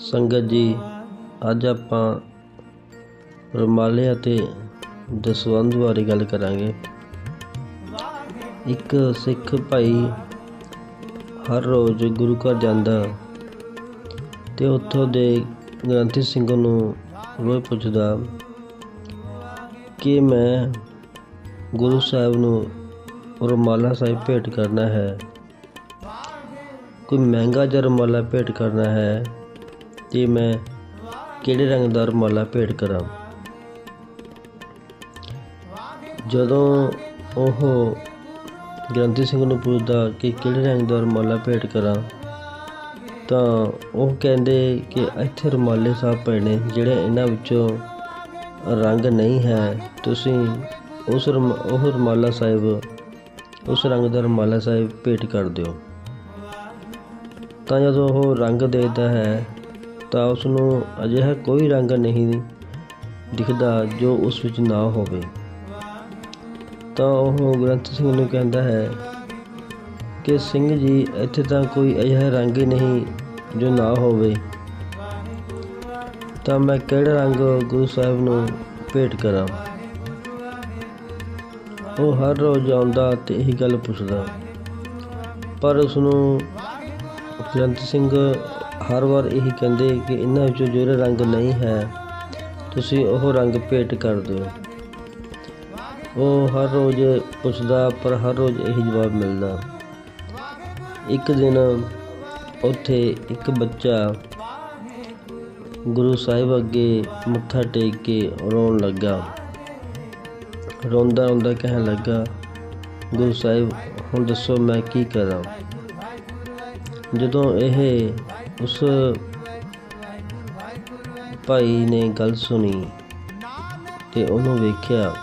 ਸੰਗਤ ਜੀ, ਅੱਜ ਆਪਾਂ ਰੁਮਾਲੇ ਅਤੇ ਦਸਵੰਧ ਬਾਰੇ ਗੱਲ ਕਰਾਂਗੇ। ਇੱਕ ਸਿੱਖ ਭਾਈ ਹਰ ਰੋਜ਼ ਗੁਰੂ ਘਰ ਜਾਂਦਾ ਤੇ ਉੱਥੋਂ ਦੇ ਗ੍ਰੰਥੀ ਸਿੰਘ ਨੂੰ ਰੋਜ਼ ਪੁੱਛਦਾ ਕਿ ਮੈਂ ਗੁਰੂ ਸਾਹਿਬ ਨੂੰ ਰੁਮਾਲਾ ਸਾਹਿਬ ਭੇਟ ਕਰਨਾ ਹੈ। ਕੋਈ ਮਹਿੰਗਾ ਜਿਹਾ ਰੁਮਾਲਾ ਭੇਟ ਕਰਨਾ ਹੈ ਤੇ ਮੈਂ ਕਿਹੜੇ ਰੰਗ ਦਾ ਰੁਮਾਲਾ ਭੇਟ ਕਰਾਂ? ਜਦੋਂ ਉਹ ਗ੍ਰੰਥੀ ਸਿੰਘ ਨੂੰ ਪੁੱਛਦਾ ਕਿ ਕਿਹੜੇ ਰੰਗ ਦਾ ਰੁਮਾਲਾ ਭੇਟ ਕਰਾਂ, ਤਾਂ ਉਹ ਕਹਿੰਦੇ ਕਿ ਇੱਥੇ ਰੁਮਾਲੇ ਸਾਹਿਬ ਪਏ ਨੇ, ਜਿਹੜੇ ਇਹਨਾਂ ਵਿੱਚੋਂ ਰੰਗ ਨਹੀਂ ਹੈ। ਤੁਸੀਂ ਉਸ ਰੁਮ- ਉਹ ਰੁਮਾਲਾ ਸਾਹਿਬ, ਉਸ ਰੰਗ ਦਾ ਰੁਮਾਲਾ ਸਾਹਿਬ ਭੇਟ ਕਰ ਦਿਓ। ਤਾਂ ਜਦੋਂ ਉਹ ਰੰਗ ਦੇਖਦਾ ਹੈ, ਤਾਂ ਉਸ ਨੂੰ ਅਜਿਹਾ ਕੋਈ ਰੰਗ ਨਹੀਂ ਦਿਖਦਾ ਜੋ ਉਸ ਵਿੱਚ ਨਾ ਹੋਵੇ। ਤਾਂ ਉਹ ਗ੍ਰੰਥ ਸਿੰਘ ਨੂੰ ਕਹਿੰਦਾ ਹੈ ਕਿ ਸਿੰਘ ਜੀ, ਇੱਥੇ ਤਾਂ ਕੋਈ ਅਜਿਹਾ ਰੰਗ ਹੀ ਨਹੀਂ ਜੋ ਨਾ ਹੋਵੇ। ਤਾਂ ਮੈਂ ਕਿਹੜਾ ਰੰਗ ਗੁਰੂ ਸਾਹਿਬ ਨੂੰ ਭੇਟ ਕਰਾਂ? ਉਹ ਹਰ ਰੋਜ਼ ਆਉਂਦਾ ਤੇ ਇਹੀ ਗੱਲ ਪੁੱਛਦਾ। ਪਰ ਉਸ ਨੂੰ ਗ੍ਰੰਥ ਸਿੰਘ ਹਰ ਵਾਰ ਇਹੀ ਕਹਿੰਦੇ ਕਿ ਇਹਨਾਂ ਵਿੱਚੋਂ ਜਿਹੜਾ ਰੰਗ ਨਹੀਂ ਹੈ, ਤੁਸੀਂ ਉਹ ਰੰਗ ਭੇਟ ਕਰ ਦਿਓ। ਉਹ ਹਰ ਰੋਜ਼ ਪੁੱਛਦਾ, ਪਰ ਹਰ ਰੋਜ਼ ਇਹੀ ਜਵਾਬ ਮਿਲਦਾ। ਇੱਕ ਦਿਨ ਉੱਥੇ ਇੱਕ ਬੱਚਾ ਗੁਰੂ ਸਾਹਿਬ ਅੱਗੇ ਮੱਥਾ ਟੇਕ ਕੇ ਰੋਣ ਲੱਗਾ। ਰੋਂਦਾ ਰੋਂਦਾ ਕਹਿਣ ਲੱਗਾ, ਗੁਰੂ ਸਾਹਿਬ, ਹੁਣ ਦੱਸੋ ਮੈਂ ਕੀ ਕਰਾਂ? ਜਦੋਂ ਇਹ ਉਸ ਭਾਈ ਨੇ ਗੱਲ ਸੁਣੀ ਤੇ ਉਹਨੂੰ ਵੇਖਿਆ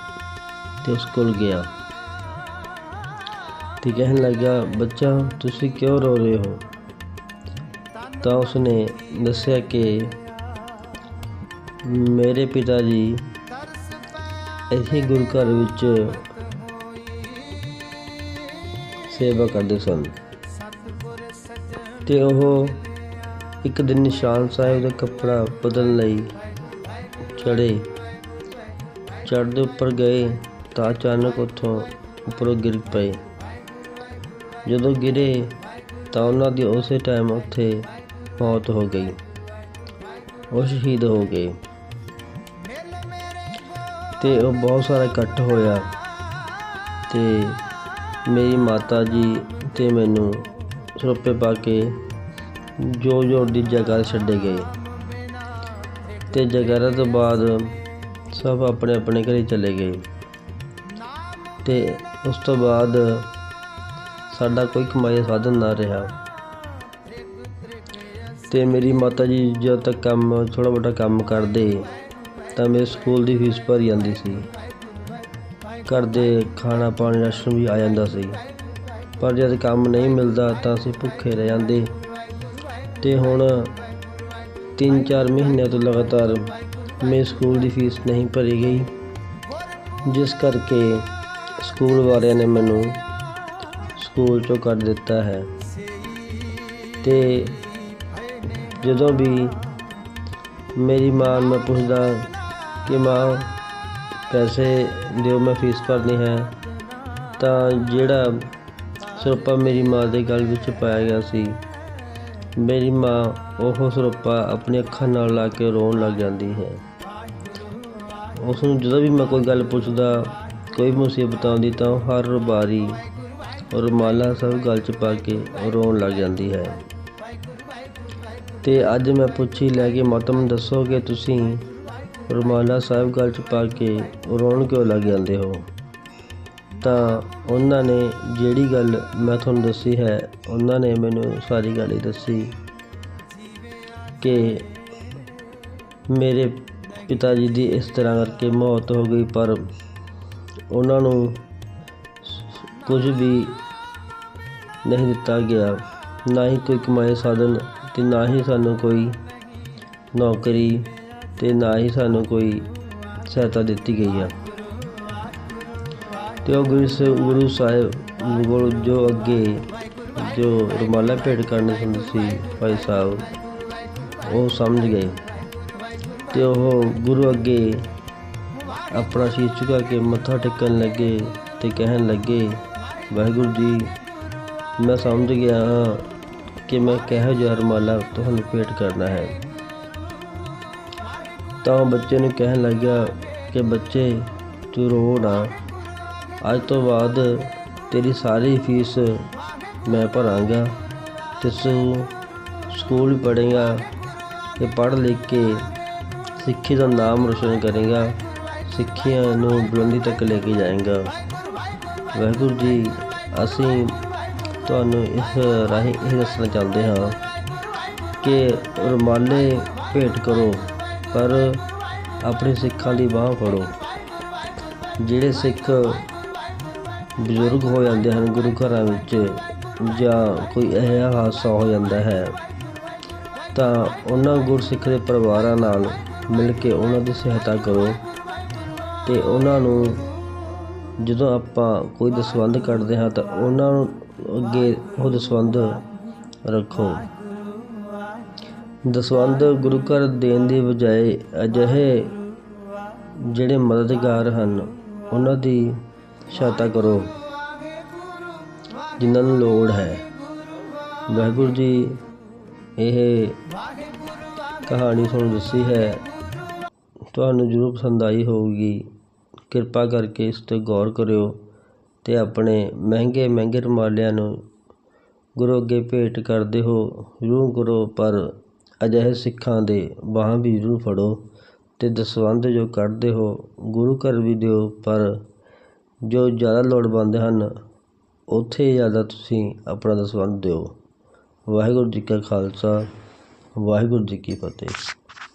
ਤੇ ਉਸ ਕੋਲ ਗਿਆ ਤੇ ਕਹਿਣ ਲੱਗਾ, ਬੱਚਾ, ਤੁਸੀਂ ਕਿਉਂ ਰੋ ਰਹੇ ਹੋ? ਤਾਂ ਉਸਨੇ ਦੱਸਿਆ ਕਿ ਮੇਰੇ ਪਿਤਾ ਜੀ ਇੱਥੇ ਗੁਰੂ ਘਰ ਵਿੱਚ ਸੇਵਾ ਕਰਦੇ ਸਨ। ਤੇ ਉਹ ਇੱਕ ਦਿਨ ਨਿਸ਼ਾਨ ਸਾਹਿਬ ਦਾ ਕੱਪੜਾ ਬਦਲਣ ਲਈ ਚੜੇ ਚੜ੍ਹਦੇ ਉੱਪਰ ਗਏ ਤਾਂ ਅਚਾਨਕ ਉੱਥੋਂ ਉੱਪਰੋਂ ਗਿਰ ਪਏ। ਜਦੋਂ ਗਿਰੇ ਤਾਂ ਉਹਨਾਂ ਦੀ ਉਸੇ ਟਾਈਮ ਉੱਥੇ ਮੌਤ ਹੋ ਗਈ। ਉਹ ਸ਼ਹੀਦ ਹੋ ਗਏ। ਤੇ ਉਹ ਬਹੁਤ ਸਾਰਾ ਇਕੱਠ ਹੋਇਆ। ਤੇ ਮੇਰੀ ਮਾਤਾ ਜੀ ਤੇ ਮੈਨੂੰ ਸਰੋਪੇ ਪਾ ਕੇ ਜੋ ਜੋ ਦੀ ਜਗ੍ਹਾ ਛੱਡੇ ਗਏ। ਤੇ ਜਗ੍ਹਾ ਤੋਂ ਬਾਅਦ ਸਭ ਆਪਣੇ ਆਪਣੇ ਘਰੇ ਚਲੇ ਗਏ। ਤੇ ਉਸ ਤੋਂ ਬਾਅਦ ਸਾਡਾ ਕੋਈ ਕਮਾਈ ਦਾ ਸਾਧਨ ਨਾ ਰਿਹਾ। ਤੇ ਮੇਰੀ ਮਾਤਾ ਜੀ ਜਦੋਂ ਤੱਕ ਕੰਮ ਥੋੜਾ ਬਹੁਤਾ ਕੰਮ ਕਰਦੇ, ਤਾਂ ਮੇਰੇ ਸਕੂਲ ਦੀ ਫੀਸ ਭਰੀ ਜਾਂਦੀ ਸੀ। ਘਰ ਦੇ ਖਾਣਾ ਪਾਣੀ ਰਾਸ਼ਨ ਵੀ ਆ ਜਾਂਦਾ ਸੀ। ਪਰ ਜਦ ਕੰਮ ਨਹੀਂ ਮਿਲਦਾ ਤਾਂ ਅਸੀਂ ਭੁੱਖੇ ਰਹਿ ਜਾਂਦੇ। ਤੇ ਹੁਣ 3-4 ਮਹੀਨਿਆਂ ਤੋਂ ਲਗਾਤਾਰ ਮੇਰੇ ਸਕੂਲ ਦੀ ਫੀਸ ਨਹੀਂ ਭਰੀ ਗਈ। ਜਿਸ ਕਰਕੇ ਸਕੂਲ ਵਾਲਿਆਂ ਨੇ ਮੈਨੂੰ ਸਕੂਲ ਚੋਂ ਕੱਢ ਦਿੱਤਾ ਹੈ। ਤੇ ਜਦੋਂ ਵੀ ਮੇਰੀ ਮਾਂ ਨੂੰ ਮੈਂ ਪੁੱਛਦਾ ਕਿ ਮਾਂ, ਪੈਸੇ ਦਿਓ, ਮੈਂ ਫੀਸ ਭਰਨੀ ਹੈ, ਤਾਂ ਜਿਹੜਾ ਸਰੋਪਾ ਮੇਰੀ ਮਾਂ ਦੇ ਗਲ ਵਿੱਚ ਪਾਇਆ ਗਿਆ ਸੀ। ਮੇਰੀ ਮਾਂ ਉਹ ਸਰੋਪਾ ਆਪਣੀ ਅੱਖਾਂ ਨਾਲ ਲਾ ਕੇ ਰੋਣ ਲੱਗ ਜਾਂਦੀ ਹੈ। ਉਸ ਨੂੰ ਜਦੋਂ ਵੀ ਮੈਂ ਕੋਈ ਗੱਲ ਪੁੱਛਦਾ, ਕੋਈ ਮੁਸੀਬਤ ਆਉਂਦੀ ਤਾਂ ਉਹ ਹਰ ਵਾਰੀ ਰੁਮਾਲਾ ਸਭ ਗਲ 'ਚ ਪਾ ਕੇ ਰੋਣ ਲੱਗ ਜਾਂਦੀ ਹੈ। ਤੇ ਅੱਜ ਮੈਂ ਪੁੱਛੀ ਲੈ ਕੇ ਮਾਤਮ ਦੱਸੋ ਕਿ ਤੁਸੀਂ ਰੁਮਾਲਾ ਸਾਹਿਬ ਗਲ 'ਚ ਪਾ ਕੇ ਰੋਣ ਕਿਉਂ ਲੱਗ ਜਾਂਦੇ ਹੋ? ਤਾਂ ਉਹਨਾਂ ਨੇ ਜਿਹੜੀ ਗੱਲ ਮੈਂ ਤੁਹਾਨੂੰ ਦੱਸੀ ਹੈ, ਉਹਨਾਂ ਨੇ ਮੈਨੂੰ ਸਾਰੀ ਗੱਲ ਹੀ ਦੱਸੀ ਕਿ ਮੇਰੇ ਪਿਤਾ ਜੀ ਦੀ ਇਸ ਤਰ੍ਹਾਂ ਕਰਕੇ ਮੌਤ ਹੋ ਗਈ, ਪਰ ਉਹਨਾਂ ਨੂੰ ਕੁਝ ਵੀ ਨਹੀਂ ਦਿੱਤਾ ਗਿਆ। ਨਾ ਹੀ ਕੋਈ ਕਮਾਏ ਸਾਧਨ ਤੇ ਨਾ ਹੀ ਸਾਨੂੰ ਕੋਈ ਨੌਕਰੀ ਤੇ ਨਾ ਹੀ ਸਾਨੂੰ ਕੋਈ ਸਹਾਇਤਾ ਦਿੱਤੀ ਗਈ ਆ। ਤੇ ਉਹ ਗੁਰੂ ਸ- ਗੁਰੂ ਸਾਹਿਬ ਕੋਲ ਜੋ ਅੱਗੇ ਜੋ ਰੁਮਾਲਾ ਭੇਟ ਕਰਨੇ ਹੁੰਦੇ ਸੀ ਭਾਈ ਸਾਹਿਬ, ਉਹ ਸਮਝ ਗਏ। ਤੇ ਉਹ ਗੁਰੂ ਅੱਗੇ ਆਪਣਾ ਸ਼ੀਸ਼ ਝੁਕਾ ਕੇ ਮੱਥਾ ਟੇਕਣ ਲੱਗੇ ਤੇ ਕਹਿਣ ਲੱਗੇ, ਵਾਹਿਗੁਰੂ ਜੀ, ਮੈਂ ਸਮਝ ਗਿਆ ਹਾਂ ਕਿ ਮੈਂ ਕਿਹੋ ਜਿਹਾ ਰੁਮਾਲਾ ਤੁਹਾਨੂੰ ਭੇਟ ਕਰਨਾ ਹੈ। ਤਾਂ ਉਹ ਬੱਚੇ ਨੂੰ ਕਹਿਣ ਲੱਗਾ ਕਿ ਬੱਚੇ ਤੂੰ ਰੋ ਨਾ। ਅੱਜ ਤੋਂ ਬਾਅਦ ਤੇਰੀ ਸਾਰੀ ਫੀਸ ਮੈਂ ਭਰਾਂਗਾ ਤੇ ਤੂੰ ਸਕੂਲ ਵੀ ਪੜ੍ਹੇਗਾ ਤੇ ਪੜ੍ਹ ਲਿਖ ਕੇ ਸਿੱਖੀ ਦਾ ਨਾਮ ਰੋਸ਼ਨ ਕਰੇਗਾ, ਸਿੱਖੀਆਂ ਨੂੰ ਬੁਲੰਦੀ ਤੱਕ ਲੈ ਕੇ ਜਾਏਗਾ। ਵਾਹਿਗੁਰੂ ਜੀ, ਅਸੀਂ ਤੁਹਾਨੂੰ ਇਸ ਰਾਹੀਂ ਇਹ ਦੱਸਣਾ ਚਾਹੁੰਦੇ ਹਾਂ ਕਿ ਰੁਮਾਲੇ ਭੇਟ ਕਰੋ, ਪਰ ਆਪਣੇ ਸਿੱਖਾਂ ਦੀ ਬਾਹ ਫੜੋ। ਜਿਹੜੇ ਸਿੱਖ ਬਜ਼ੁਰਗ ਹੋ ਜਾਂਦੇ ਹਨ ਗੁਰੂ ਘਰਾਂ ਵਿੱਚ ਜਾਂ ਕੋਈ ਅਜਿਹਾ ਹਾਦਸਾ ਹੋ ਜਾਂਦਾ ਹੈ, ਤਾਂ ਉਹਨਾਂ ਗੁਰਸਿੱਖ ਦੇ ਪਰਿਵਾਰਾਂ ਨਾਲ ਮਿਲ ਕੇ ਉਹਨਾਂ ਦੀ ਸਹਾਇਤਾ ਕਰੋ ਤੇ ਉਹਨਾਂ ਨੂੰ ਜਦੋਂ ਆਪਾਂ ਕੋਈ ਦਸਵੰਧ ਕੱਢਦੇ ਹਾਂ ਤਾਂ ਉਹਨਾਂ ਨੂੰ ਅੱਗੇ ਉਹ ਦਸਵੰਧ ਰੱਖੋ। ਦਸਵੰਧ ਗੁਰੂ ਘਰ ਦੇਣ ਦੀ ਬਜਾਏ ਅਜਿਹੇ ਜਿਹੜੇ ਮਦਦਗਾਰ ਹਨ, ਉਹਨਾਂ ਦੀ ਸਹਾਇਤਾ ਕਰੋ, ਜਿਨ੍ਹਾਂ ਨੂੰ ਲੋੜ ਹੈ। ਵਾਹਿਗੁਰੂ ਜੀ, ਇਹ ਕਹਾਣੀ ਤੁਹਾਨੂੰ ਦੱਸੀ ਹੈ। ਤੁਹਾਨੂੰ ਜ਼ਰੂਰ ਪਸੰਦ ਆਈ ਹੋਊਗੀ। ਕਿਰਪਾ ਕਰਕੇ ਇਸ 'ਤੇ ਗੌਰ ਕਰਿਓ ਤੇ ਆਪਣੇ ਮਹਿੰਗੇ ਮਹਿੰਗੇ ਰੁਮਾਲਿਆਂ ਨੂੰ ਗੁਰੂ ਅੱਗੇ ਭੇਟ ਕਰਦੇ ਹੋ। ਜ਼ਰੂਰ ਕਰੋ, ਪਰ ਅਜਿਹੇ ਸਿੱਖਾਂ ਦੇ ਬਾਹਾਂ ਵੀ ਜ਼ਰੂਰ ਫੜੋ ਤੇ ਦਸਵੰਧ ਜੋ ਕੱਢਦੇ ਹੋ, ਗੁਰੂ ਘਰ ਵੀ ਦਿਓ, ਪਰ ਜੋ ਜ਼ਿਆਦਾ ਲੋੜਵੰਦ ਹਨ, ਉੱਥੇ ਜ਼ਿਆਦਾ ਤੁਸੀਂ ਆਪਣਾ ਦਸਵੰਧ ਦਿਓ। ਵਾਹਿਗੁਰੂ ਜੀ ਕਾ ਖਾਲਸਾ, ਵਾਹਿਗੁਰੂ ਜੀ ਕੀ ਫਤਿਹ।